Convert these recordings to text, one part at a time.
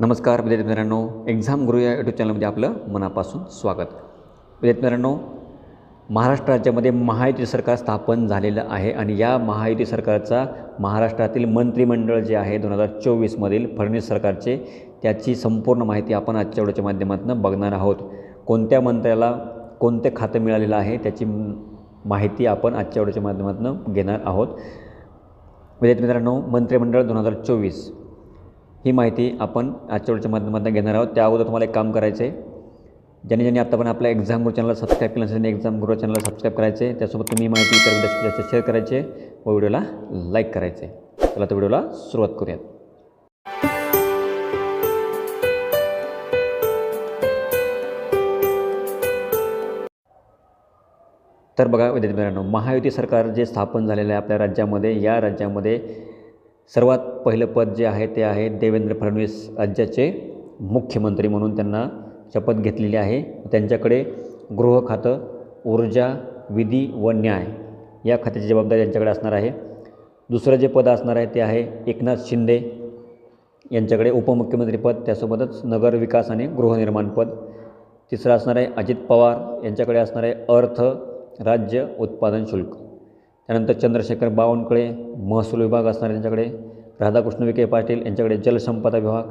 नमस्कार विद्यार्थी मित्रांनो. एक्झाम गुरु या यूट्यूब चॅनलमध्ये आपलं मनापासून स्वागत. विद्यार्थी मित्रांनो महाराष्ट्र राज्यामध्ये महायुती सरकार स्थापन झालेलं आहे आणि या महायुती सरकारचा महाराष्ट्रातील मंत्रिमंडळ जे आहे दोन हजार चोवीसमधील फडणवीस सरकारचे त्याची संपूर्ण माहिती आपण आजच्या व्हिडिओच्या माध्यमातून बघणार आहोत. कोणत्या मंत्र्याला कोणते खातं मिळालेलं आहे त्याची माहिती आपण आजच्या व्हिडिओच्या माध्यमातून घेणार आहोत. विद्यार्थी मित्रांनो मंत्रिमंडळ दोन हजार चोवीस ही माहिती आपण आजच्या वेळच्या माध्यमातून घेणार आहोत. त्या अगोदर तुम्हाला एक काम करायचं आहे ज्यांनी ज्यांनी आतापर्यंत आपल्या एक्झाम गुरु चॅनलला सबस्क्राईब केलं असेल एक्झाम गुरु चॅनलला सबस्क्राईब करायचे त्यासोबत तुम्ही माहिती इतर जास्तीत जास्त शेअर करायचे व व्हिडिओला लाईक करायचे चला तर व्हिडिओला सुरुवात करूयात. तर बघा विद्यार्थी मित्रांनो महायुती सरकार जे स्थापन झालेलं आहे आपल्या राज्यामध्ये या राज्यामध्ये सर्वात पहिलं पद जे आहे ते आहे देवेंद्र फडणवीस राज्याचे मुख्यमंत्री म्हणून त्यांना शपथ घेतलेली आहे. त्यांच्याकडे गृह खातं ऊर्जा विधी व न्याय या खात्याची जबाबदारी यांच्याकडे असणार आहे. दुसरं जे पद असणार आहे ते आहे एकनाथ शिंदे यांच्याकडे उपमुख्यमंत्रीपद त्यासोबतच नगर विकास आणि गृहनिर्माण पद. तिसरं असणार आहे अजित पवार यांच्याकडे असणार आहे अर्थ राज्य उत्पादन शुल्क. त्यानंतर चंद्रशेखर बावनकुळे महसूल विभाग असणार यांच्याकडे राधाकृष्ण विखे पाटील यांच्याकडे जलसंपदा विभाग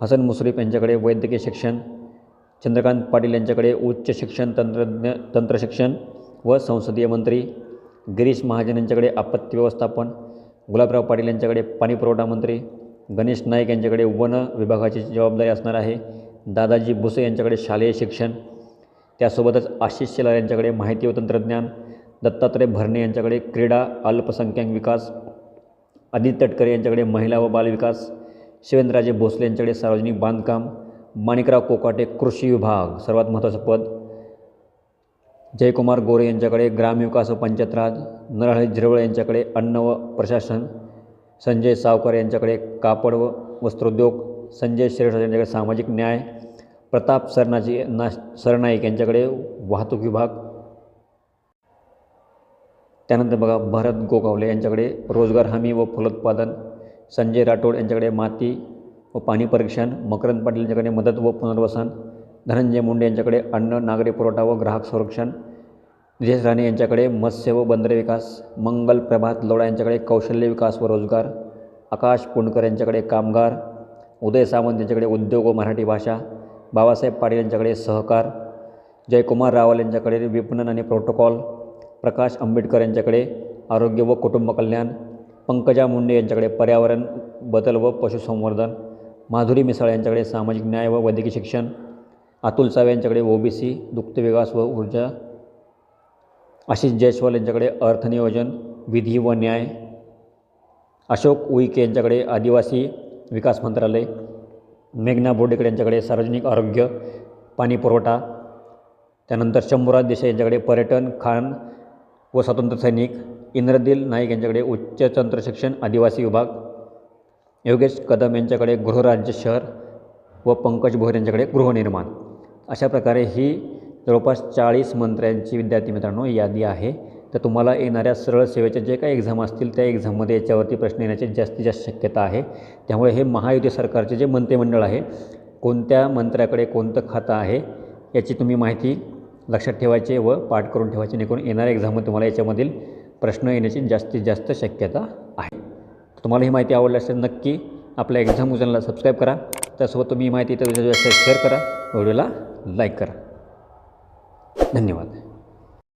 हसन मुश्रीफ यांच्याकडे वैद्यकीय शिक्षण चंद्रकांत पाटील यांच्याकडे उच्च शिक्षण तंत्रज्ञ तंत्रशिक्षण व संसदीय मंत्री गिरीश महाजन यांच्याकडे आपत्ती व्यवस्थापन गुलाबराव पाटील यांच्याकडे पाणीपुरवठा मंत्री गणेश नाईक यांच्याकडे वन विभागाची जबाबदारी असणार आहे दादाजी भुसे यांच्याकडे शालेय शिक्षण त्यासोबतच आशिष शेलार यांच्याकडे माहिती व तंत्रज्ञान दत्तात्रय भरणे यांच्याकडे क्रीडा अल्पसंख्याक विकास आदित्य तटकरे यांच्याकडे महिला व बालविकास शिवेंद्रराजे भोसले यांच्याकडे सार्वजनिक बांधकाम माणिकराव कोकाटे कृषी विभाग सर्वात महत्त्वाचं पद. जयकुमार गोरे यांच्याकडे ग्रामविकास व पंचायत राज नरहरी झिरवळ यांच्याकडे अन्न व प्रशासन संजय सावकर यांच्याकडे कापड व वस्त्रोद्योग संजय श्रेष्ठ यांच्याकडे सामाजिक न्याय प्रताप सरनाजी ना सरनाईक यांच्याकडे वाहतूक विभाग त्यानंतर बघा भरत गोगावले यांच्याकडे रोजगार हमी व फलोत्पादन संजय राठोड यांच्याकडे माती व पाणी परीक्षण मकरंद पाटील यांच्याकडे मदत व पुनर्वसन धनंजय मुंडे यांच्याकडे अन्न नागरी पुरवठा व ग्राहक संरक्षण निलेश राणे यांच्याकडे मत्स्य व बंदरे विकास मंगल प्रभात लोडा यांच्याकडे कौशल्य विकास व रोजगार आकाश पुणकर यांच्याकडे कामगार उदय सावंत यांच्याकडे उद्योग व मराठी भाषा बाबासाहेब पाटील यांच्याकडे सहकार जयकुमार रावल यांच्याकडे विपणन आणि प्रोटोकॉल प्रकाश आंबेडकर यांच्याकडे आरोग्य व कुटुंब कल्याण पंकजा मुंडे यांच्याकडे पर्यावरण बदल व पशुसंवर्धन माधुरी मिसाळ यांच्याकडे सामाजिक न्याय व वैद्यकीय शिक्षण अतुल सावे यांच्याकडे ओबीसी दुग्ध विकास व ऊर्जा आशिष जयस्वाल यांच्याकडे अर्थनियोजन विधी व न्याय अशोक उईके यांच्याकडे आदिवासी विकास मंत्रालय मेघना बोर्डेकर यांच्याकडे सार्वजनिक आरोग्य पाणी पुरवठा त्यानंतर शंभूराज देसाई यांच्याकडे पर्यटन खाण व स्वातंत्र्यसैनिक इंद्रदिल नाईक यांच्याकडे उच्च तंत्र शिक्षण आदिवासी विभाग योगेश कदम यांच्याकडे गृहराज्य शहर व पंकज भोर यांच्याकडे गृहनिर्माण. अशा प्रकारे ही जवळपास चाळीस मंत्र्यांची विद्यार्थी मित्रांनो यादी आहे. तर तुम्हाला येणाऱ्या सरळ सेवेच्या जे काही एक्झाम असतील त्या एक्झाममध्ये याच्यावरती प्रश्न येण्याची जास्तीत जास्त शक्यता आहे. त्यामुळे हे महायुती सरकारचे जे मंत्रिमंडळ आहे कोणत्या मंत्र्याकडे कोणतं खातं आहे याची तुम्ही माहिती लक्षात ठेवायचे व पाठ करून ठेवायचे जेणेकरून येणाऱ्या एक्झाममध्ये तुम्हाला याच्यामधील प्रश्न येण्याची जास्तीत जास्त शक्यता आहे. तुम्हाला ही माहिती आवडली असेल नक्की आपल्या एक्झाम उजनला सबस्क्राईब करा. त्यासोबत तुम्ही ही माहिती इतर शेअर करा. व्हिडिओला लाईक करा. धन्यवाद.